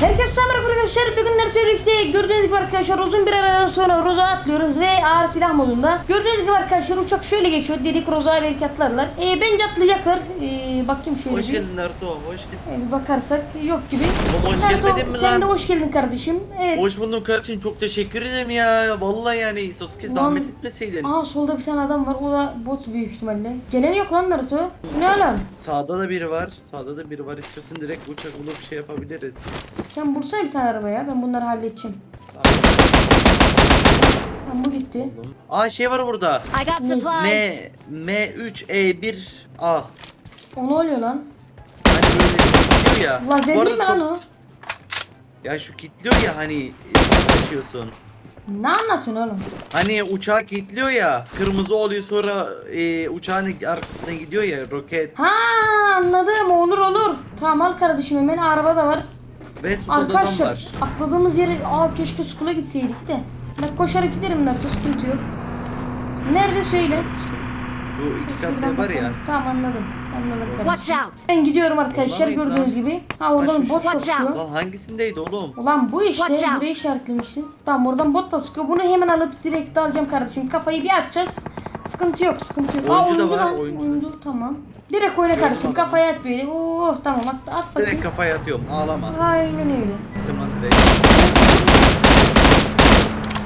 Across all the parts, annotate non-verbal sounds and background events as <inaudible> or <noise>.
Herkese selam arkadaşlar. Bugün Naruto'da gördüğünüz gibi arkadaşlar uzun bir aradan sonra Roza atlıyoruz ve ağır silah modunda. Gördüğünüz gibi arkadaşlar uçak şöyle geçiyor. Dedik Roza'ya belki atlarlar. Ee, bence atlayacaklar. Ee, bakayım şöyle Hoş bir. geldin Naruto, hoş geldin. Ee, bir bakarsak yok gibi. Oğlum hoş Naruto, gelmedin mi sen lan? de hoş geldin kardeşim. Evet. Hoş buldum kardeşim, çok teşekkür ederim ya. Vallahi yani Sasuke Ulan- zahmet etmeseydin. Aa solda bir tane adam var. O da bot büyük ihtimalle. Gelen yok lan Naruto. Ne lan? Sağda da biri var, sağda da biri var. İstiyorsan direkt uçak bulup şey yapabiliriz. Sen vursana bir tane araba ya. Ben bunları halledeceğim. Tamam, bu gitti. Aa şey var burada. I got Ne? supplies. M M3E1A. O ne oluyor lan? Hani böyle gidiyor ya. Lazer değil mi lan o? Ya şu kilitliyor ya hani açıyorsun. Ne anlatıyorsun oğlum? Hani uçağı kilitliyor ya. Kırmızı oluyor sonra e, uçağın arkasından gidiyor ya roket. Ha anladım olur olur. Tamam al kardeşim hemen araba da var. Ve suda adam Arkadaşlar var. atladığımız yere aa keşke skula gitseydik de. Ben koşarak giderim Naruto sıkıntı yok. Nerede söyle. Şu iki Şuradan katlı var ya. bakalım. Tamam anladım. Anladım Watch kardeşim. out. Ben gidiyorum arkadaşlar Vallahi gördüğünüz lan. gibi. Ha oradan Ha, şu- bot da Watch out. Lan hangisindeydi oğlum? Ulan bu işte Watch out. burayı işaretlemiştim. Tamam oradan bot da sıkıyor. Bunu hemen alıp direkt alacağım kardeşim. Kafayı bir açacağız. Sıkıntı yok sıkıntı yok. Aa, Oyuncu da var, lan. oyuncu. Oyuncu tamam. Direkt oyna kardeşim. Kafaya at böyle. Oh tamam at, at bakayım. Direkt kafaya atıyorum ağlama. Aynen öyle. Sen lan direkt.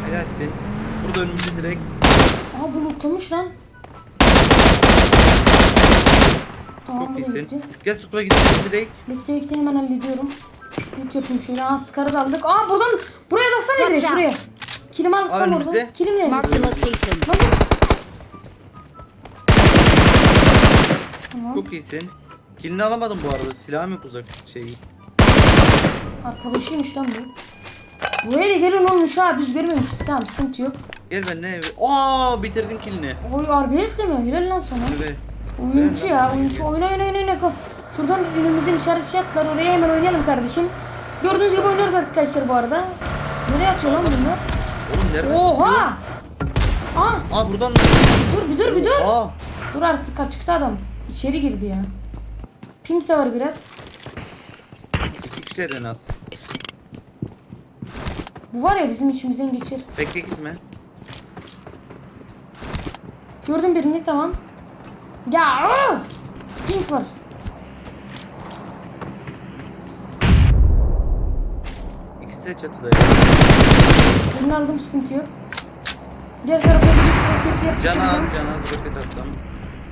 Helalsin. Burada önümüzde direkt. Aa bu lootlamış lan. Tamam Çok bu da iyisin. gitti. Gel Supra gidelim direkt. Bekle bekle hemen hallediyorum. Loot yapayım şöyle. Aa skarı da aldık. Aa buradan buraya da sana direkt out. buraya. Kilim alsam Aa, orada. önümüzde. Kilim ne? Mark the location. Lan dur. Tamam. Çok iyisin. Kilini alamadım bu arada. Silahım yok uzak şey. Arkadaşıymış lan bu. Buraya da gelin olmuş ha biz görmemişiz tamam sıkıntı yok. Gel benimle. Aa bitirdim kilini. Oy arbeletle mi? Helal lan sana. Evet. Oyuncu ya oyuncu oyna oyna oyna oyna. Şuradan önümüzden işaret fiyatlar oraya hemen oynayalım kardeşim. Gördüğünüz gibi oynuyoruz arkadaşlar bu arada. Nereye atıyor lan bunlar? Oğlum nereden Oha! Aa? Aa buradan. dur bir dur bir dur. Aa. Dur artık açıkta adam. İçeri girdi ya. Pink de var biraz. İki kişiler en az. Bu var ya bizim içimizden geçer. Bekle gitme. Gördüm birini tamam. Ya aa! Pink var. İkisi de çatıda. Birini aldım sıkıntı yok. Diğer tarafa gidip roket yapıştırdım. Can az can az roket attım.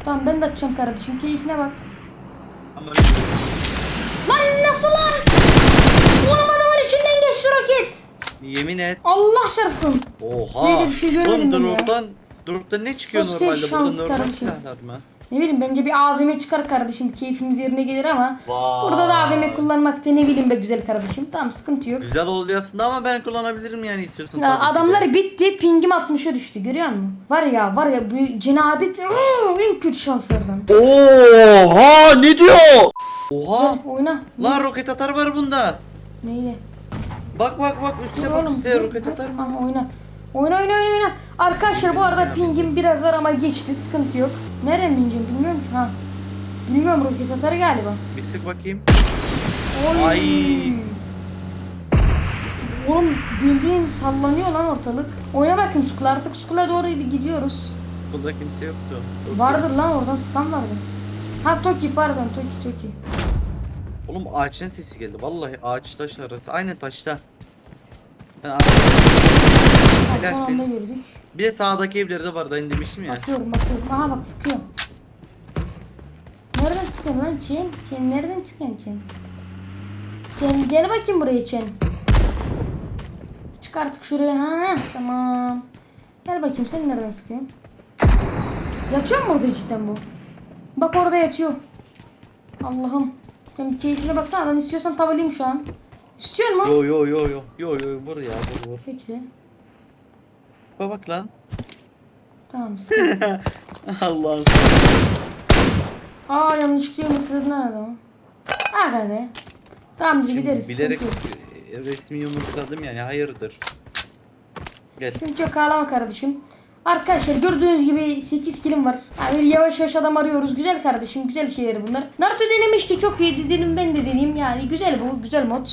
Tamam ben de atacağım kardeşim keyfine bak. Lan nasıl lan? Oğlum adamın içinden geçti roket. yemin et. Allah çarpsın. Oha. Böyle bir şey görmedim Oğlum ben ya. drop'tan drop'tan ne çıkıyor Sasuke normalde? şans Burada normal kardeşim. mı? Ne bileyim bence bir AVM çıkar kardeşim keyfimiz yerine gelir ama Vay. burada da AVM kullanmakta ne bileyim be güzel kardeşim. Tamam sıkıntı yok. Güzel oluyor aslında ama ben kullanabilirim yani istiyorsan. Ya tabii ki de. adamlar bitti pingim 60'a düştü görüyor musun? Var ya var ya bu cenabet ıı, en kötü şanslardan. Oha ne diyor? Oha. Gel oyna. Lan roket atar var bunda. Neyle? Bak bak bak Dur üstüne bak oğlum. üstüne dur, roket dur. atar mı? Aha, oyna. Oyna oyna oyna oyna. Arkadaşlar bu arada pingim biraz var ama geçti sıkıntı yok. Nereden bineceğim bilmiyorum ki. Ha. Bilmiyorum roket atar galiba. Bir sık bakayım. Oy. Ay. Oğlum bildiğin sallanıyor lan ortalık. Oyna bakayım Skula artık Skula doğru bir gidiyoruz. Bunda kimse yoktu. Yok. Vardır lan oradan sıkan vardı. Ha Toki pardon Toki Toki. Oğlum ağaçtan sesi geldi. Vallahi ağaç taş arası. Aynen taşta. Ben ağaç- Son anda gördük. Bir de sağdaki evlerde var dayın demiştim ya. Bakıyorum bakıyorum. Aha bak sıkıyor. Nereden sıkıyorsun lan Çen? Çen nereden çıkıyorsun Çen? Çen gel bakayım buraya Çen. Çık artık şuraya ha tamam. Gel bakayım sen nereden sıkıyorsun? Yatıyor mu orada cidden bu? Bak orada yatıyor. Allah'ım. Sen keyfine baksana adam istiyorsan tavalayım şu an. İstiyor mu? Yo yo yo yo. Yo yo vur ya vur vur. Bekle. Bak bak lan. Tamam <laughs> sıkıntı. Allah'ım. Aa yanlışlıkla yumurtladın adamı. Aga be. Tamam Şimdi gideriz. bilerek sıkıntı yok. e, resmi yumurtladım yani hayırdır. Gel. Sıkıntı yok ağlama kardeşim. Arkadaşlar gördüğünüz gibi 8 kilim var. Yani yavaş yavaş adam arıyoruz. Güzel kardeşim güzel şeyler bunlar. Naruto denemişti çok iyiydi dedim ben de deneyeyim. Yani güzel bu güzel mod.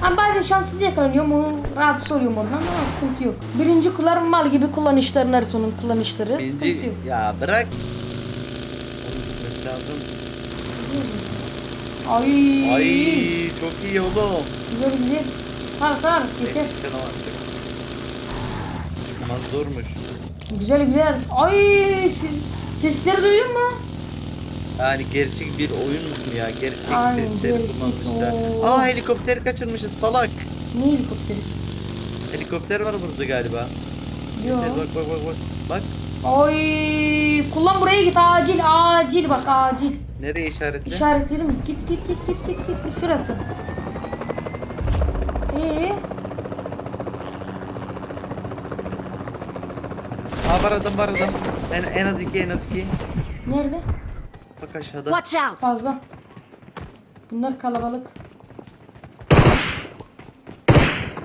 Ha bazen şanssız yakalanıyorum. Onu rahatsız oluyorum ondan ama sıkıntı yok. Birinci kular mal gibi kullanışları Naruto'nun kullanışları. Sıkıntı Birinci yok. ya bırak. Onun gitmesi lazım. Ay. Ay çok iyi oğlum. Güzel güzel. Sar sar. Yeter. Neyse artık. Çıkmaz zormuş. Güzel güzel. Ay ses- sesleri duyuyor mu? Yani gerçek bir oyun musun ya? Gerçek Aynen, sesleri gerçek. kullanmışlar. Oo. Aa helikopteri kaçırmışız salak. Ne helikopteri? Helikopter var burada galiba. Yok. Bak bak bak bak. Bak Ay kullan buraya git acil acil bak acil. nereye işaretli? İşaretledim. Git git git git git git git şurası. Ee, Aa var adam var adam. En, en az iki en az iki. nerede? Bak aşağıda. Watch out! Fazla. Bunlar kalabalık.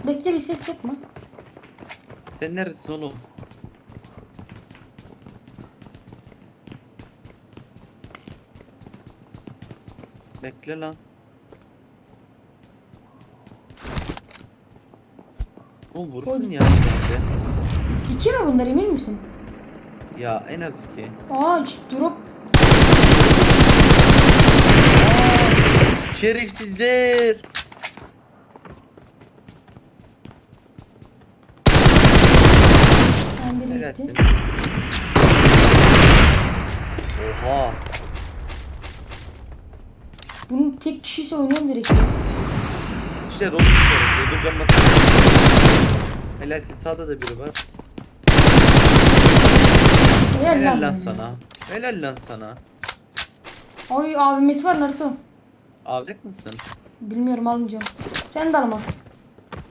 Bekle bir ses yapma. Sen neredesin oğlum? Bekle lan. Oğlum vursun Oy. ya bence. İki mi bunlar emin misin? Ya en az iki. Aa drop. Şerefsizler. Ben biri gitti. Oha. Bunun tek kişisi oynuyorum direkt. İşte. Dolu cam basın. Helalsin sağda da biri var. Helal lan. sana. Helal lan sana. Oy abimesi var Naruto. Alacak mısın? Bilmiyorum almayacağım. Sen de alma.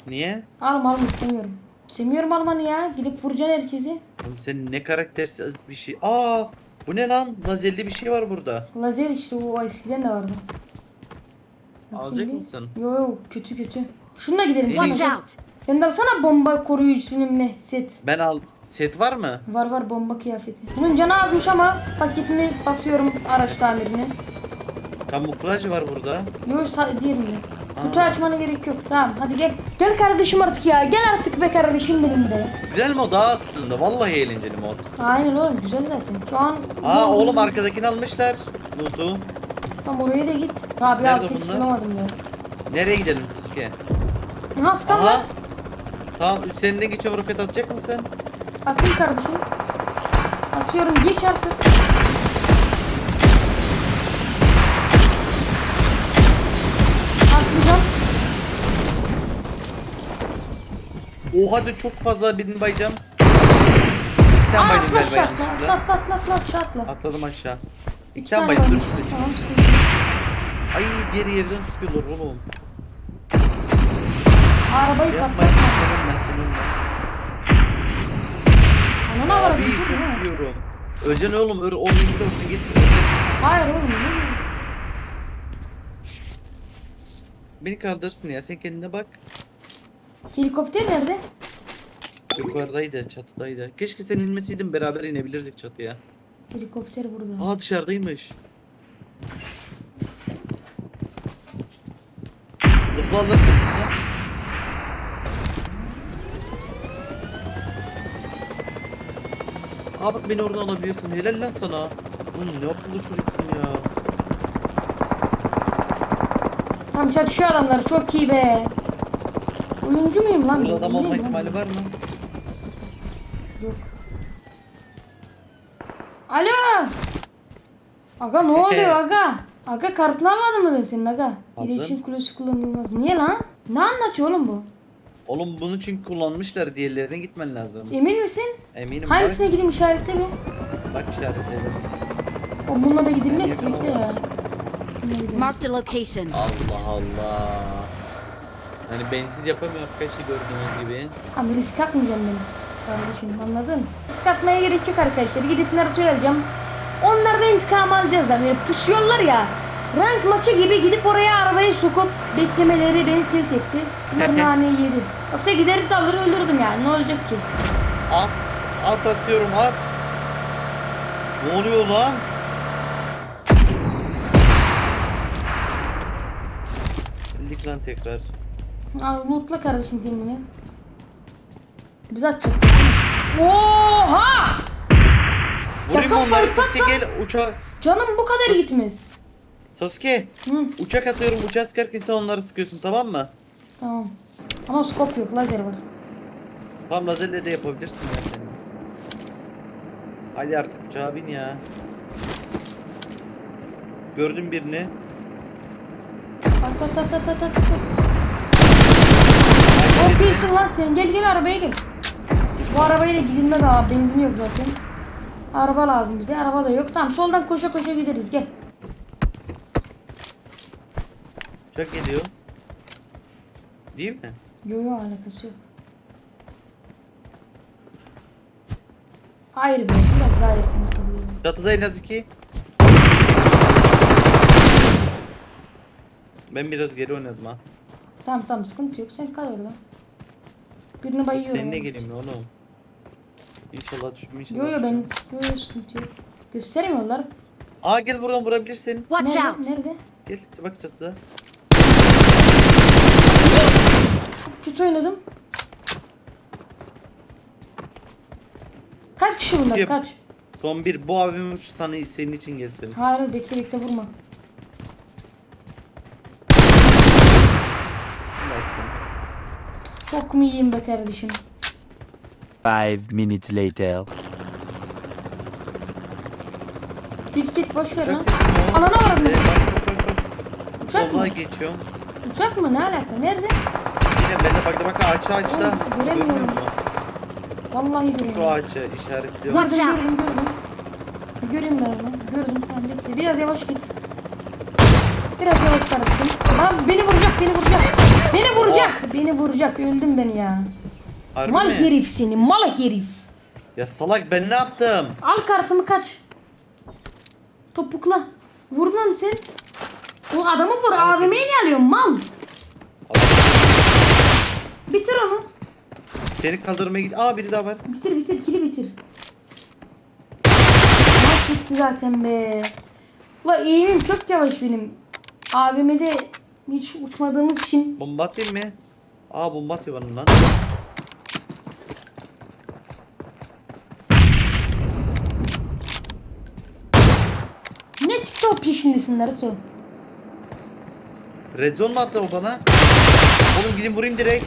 Niye? Alma alma istemiyorum. İstemiyorum almanı ya. Gidip vuracaksın herkesi. Oğlum senin ne karaktersiz bir şey. Aa, bu ne lan? Lazerli bir şey var burada. Lazer işte o eskiden de vardı. Bakayım Alacak bir. mısın? Yo yo kötü kötü. Şununla gidelim. Watch Watch Sen, out! sen de alsana bomba koruyucu ne set. Ben al. Set var mı? Var var bomba kıyafeti. Bunun canı azmış ama paketimi basıyorum araç tamirine. Kamuflaj var burada. Yo sa- diğerini. Kutu açmana gerek yok. Tamam hadi gel. Gel kardeşim artık ya. Gel artık be kardeşim benim de. Güzel mod ha aslında. Vallahi eğlenceli mod. Aynen oğlum güzel zaten. Şu an... Aa oğlum arkadakini almışlar. Loot'u. Tam oraya da git. Abi Nerede abi hiç bunlar? bulamadım ya. Nereye gidelim Sasuke? Aha stand var. Aha. Tamam üzerinden geçiyorum roket atacak mısın? Atayım kardeşim. Atıyorum geç artık. Oha da çok fazla birini bayacağım. Bir tane baydım galiba atla. yanlışlıkla. Atla atla atla atla atla. Atladım aşağı. İki İki tane baydım. Dur. Tamam sıkıntı yok. Ay diğeri yerden sıkıyorlar oğlum. Arabayı Yapma senin ben senin ben. Anana var. Abi bir çok biliyorum. Öleceksin oğlum. Öyle bir de oraya git. Hayır oğlum. Beni kaldırsın ya. Sen kendine bak. Helikopter nerede? Yukarıdaydı, çatıdaydı. Keşke sen inmeseydin beraber inebilirdik çatıya. Helikopter burada. Aa dışarıdaymış. Zıpla zıpla. Aa bak beni oradan alabiliyorsun. Helal lan sana. Oğlum ne akıllı çocuksun ya. Tam çatışıyor adamlar. Çok iyi be. Oyuncu muyum lan? Burada adam olma ihtimali var mı? Yok. Alo. Aga ne <laughs> oluyor aga? Aga kartını almadın mı ben senin aga? Aldım. İletişim kulesi kullanılmaz. Niye lan? Ne anlatıyor oğlum bu? Oğlum bunu çünkü kullanmışlar. Diğerlerine gitmen lazım. Emin misin? Eminim Hangisine gideyim işaretle mi? bak. Bak işaretledim. O bununla da gidilmez. Ama. ya. Marked a location. Allah Allah. Hani bensiz yapamıyor arkadaşlar gördüğünüz gibi. Abi risk atmayacağım ben. Kardeşim anladın? Risk atmaya gerek yok arkadaşlar. Gidip Naruto'yu alacağım. Onlardan intikam alacağız da böyle pusuyorlar ya. Rank maçı gibi gidip oraya arabayı sokup beklemeleri beni tilt etti. <laughs> Naneyi yedi. Yoksa giderip de alır öldürdüm yani ne olacak ki? At, at atıyorum at. Ne oluyor lan? Geldik lan tekrar. Al lootla kardeşim kendini. Biz atacak. Oha! Vurayım Yakın onları. Sasuke gel uçağa. Canım bu kadar gitmez. Sasuke. Hı, Uçak atıyorum. Uçağa sıkarken sen onları sıkıyorsun tamam mı? tamam. Ama scope yok, lazer var. Tamam lazerle de yapabilirsin ya sen. Hadi artık uçağa bin ya. Gördüm birini. At at at at at at. at. Çok iyisin lan sen. Gel gel arabaya gel. Bu arabayla gidilmez abi. Benzin yok zaten. Araba lazım bize. Araba da yok. Tamam soldan koşa koşa gideriz. Gel. Uçak geliyor. Değil mi? Yo yo alakası yok. Hayır be. Biraz daha yakın kalıyor. Çatıda en az iki. Ben biraz geri oynadım ha. Tamam tamam sıkıntı yok. Sen kal orada. Birini bayıyorum. Seninle geleyim mi oğlum? İnşallah inşallah. Yo yo ben. Yo yo sıkıntı yok. Göstermiyorlar. Aa gel buradan vurabilirsin. Watch Nerede? out! Nerede? Gel bak çatıda. Kötü oynadım. Kaç kişi bunlar? Kaç? Son bir bu abim sana senin için gelsin. Hayır bekle bekle vurma. Gelsin. Çok mu iyiyim be kardeşim? Five minutes later. Git git boş ver lan. Uçak sesi mi o? Mı? Ee, bak bak bak bak. Uçak Sola mı? geçiyorum. Uçak mı? Ne alaka? Nerede? Yine ben de bak bak ağaç ağaçta. Oğlum, göremiyorum. Görmüyor musun? Vallahi Şu görüyorum. ağaçı işaretliyorum. Gördüm gördüm gördüm. Göreyim ben onu. Gördüm tamam bekle. Biraz yavaş git. Biraz yavaş kardeşim. Lan beni vuracak beni vuracak. Beni vuracak. Beni vuracak. Öldüm ben ya. Harbi mal mi? herif seni. Mal herif. Ya salak ben ne yaptım? Al kartımı kaç. Topukla. Vurdun mu sen? O adamı vur. AVM'ye ne alıyorsun mal? Bitir onu. Seni kaldırmaya git. Aa biri daha var. Bitir bitir kili bitir. Maç bitti zaten be. Ula eğimim çok yavaş benim. AVM'de hiç uçmadığımız için. Bomba atayım mı? Aa bomba atıyor bana lan. Ne TikTok peşindesin Naruto? Red zone mu attı o bana? Oğlum gidin vurayım direkt.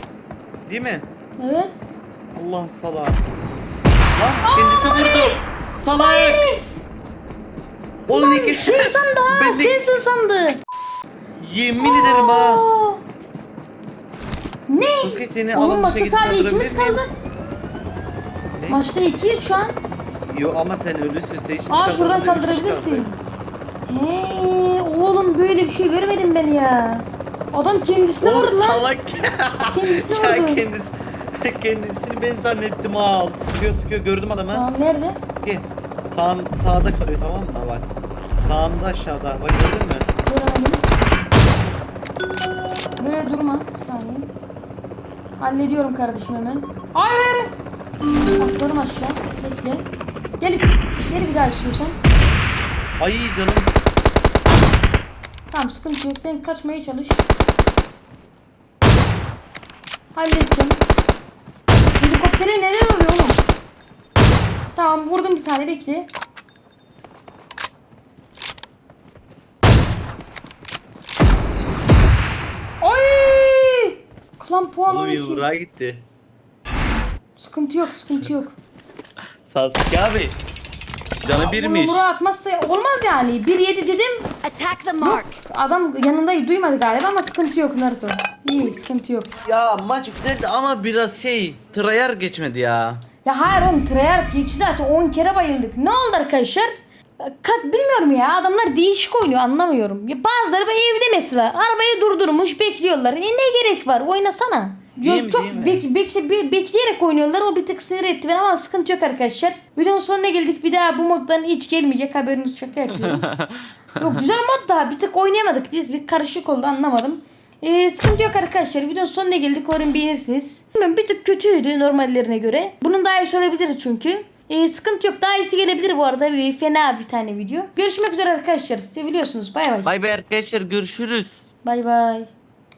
Değil mi? Evet. Allah salak. Lan kendisi vurdu. Salak. Oğlum ne Sen sandı ha. Ben de- Sensin sandı. Yemin ederim ha. Ne? Sasuke seni Oğlum alan maçta sadece kaldırabilir ikimiz kaldı. Ne? Maçta ikiyiz şu an. Yo ama sen ölürsün. Sen şimdi Aa şuradan kaldırabilirsin. kaldı. He, oğlum böyle bir şey görmedim ben ya. Adam kendisine Oğlum vurdu lan. salak. Kendisine <laughs> ya vurdu. kendisi, kendisini ben zannettim al. Sıkıyor sıkıyor gördüm adamı. Tamam nerede? Gel. Sağ, sağda kalıyor tamam mı? Bak. Sağında aşağıda. Bak gördün mü? Göremedim. Böyle durma. Bir saniye. Hallediyorum kardeşim hemen. Hayır hayır. Atladım aşağı. Bekle. Gel. Gel bir daha istiyorsan. Ay canım. Tamam sıkıntı yok. Sen kaçmaya çalış. Halledeceğim. Helikoptere neler oluyor oğlum? Tamam vurdum bir tane bekle. Ay! Klan puan Oğlum 12. yumruğa gitti. Sıkıntı yok, sıkıntı yok. Sasuke abi. Canı birmiş. yumruğu atmazsa olmaz yani. 1-7 dedim. Attack the Yok. mark! Adam yanında duymadı galiba ama sıkıntı yok Naruto. İyi, sıkıntı yok. Ya maç güzeldi ama biraz şey tryhard geçmedi ya. Ya hayır oğlum Treyarch hiç zaten 10 kere bayıldık. Ne oldu arkadaşlar? Kat bilmiyorum ya adamlar değişik oynuyor anlamıyorum. Ya bazıları böyle evde mesela arabayı durdurmuş bekliyorlar. E ne gerek var oynasana. Yok mi, çok bek- bekle- be- bekleyerek oynuyorlar o bir tık sinir etti beni ama sıkıntı yok arkadaşlar. Videonun sonuna geldik bir daha bu moddan hiç gelmeyecek haberiniz şaka yapıyorum. <laughs> yok güzel mod da bir tık oynayamadık biz bir karışık oldu anlamadım. Ee, sıkıntı yok arkadaşlar. Videonun sonuna geldik. Umarım beğenirsiniz. Bilmiyorum bir tık kötüydü normallerine göre. Bunun daha iyisi olabilir çünkü. Ee, sıkıntı yok. Daha iyisi gelebilir bu arada. Böyle fena bir tane video. Görüşmek üzere arkadaşlar. Seviliyorsunuz. Bay bay. Bay bay arkadaşlar görüşürüz. Bay bay.